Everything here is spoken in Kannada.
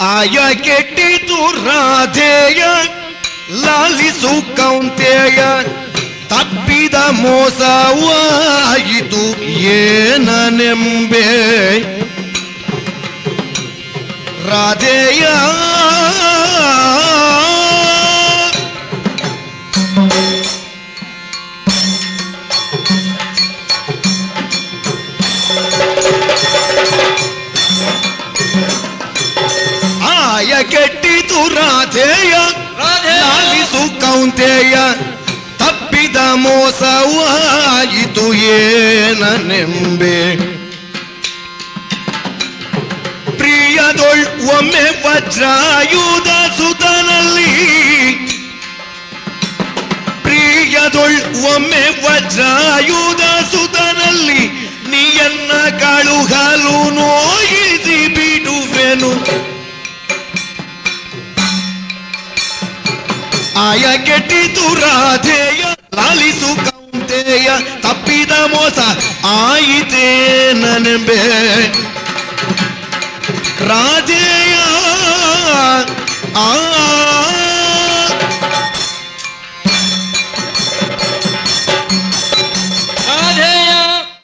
ಆಯ ಕೆಟ್ಟಿತು ರಾಧೇಯ ಲಾಲಿಸು ಕೌಂತೆಯ ತಪ್ಪಿದ ಮೋಸವಾಯಿತು ಏನನೆಂಬೆ. ರಾಧೇಯ ಕೆಟ್ಟಿತು ರಾಧೇಯ ಲಾಲಿಸು ಕೌಂತೆಯ ತಪ್ಪಿದ ಮೋಸವಾಯಿತು ಏನನೆಂಬೆ. ಪ್ರಿಯದೊಳ್ ಒಮ್ಮೆ ವಜ್ರಾಯುಧ ಸುತನಲ್ಲಿ. ಪ್ರಿಯದೊಳ್ ಒಮ್ಮೆ ವಜ್ರಾಯುಧ ಸುತನಲ್ಲಿ ಆಯ ಕೆಟ್ಟಿತು ರಾಧೇಯ ಲಾಲಿಸು ಕೌಂತೆಯ ತಪ್ಪಿದ ಮೋಸ ಆಯಿತೇ ನನಬೆ ರಾಧೇಯ ಆ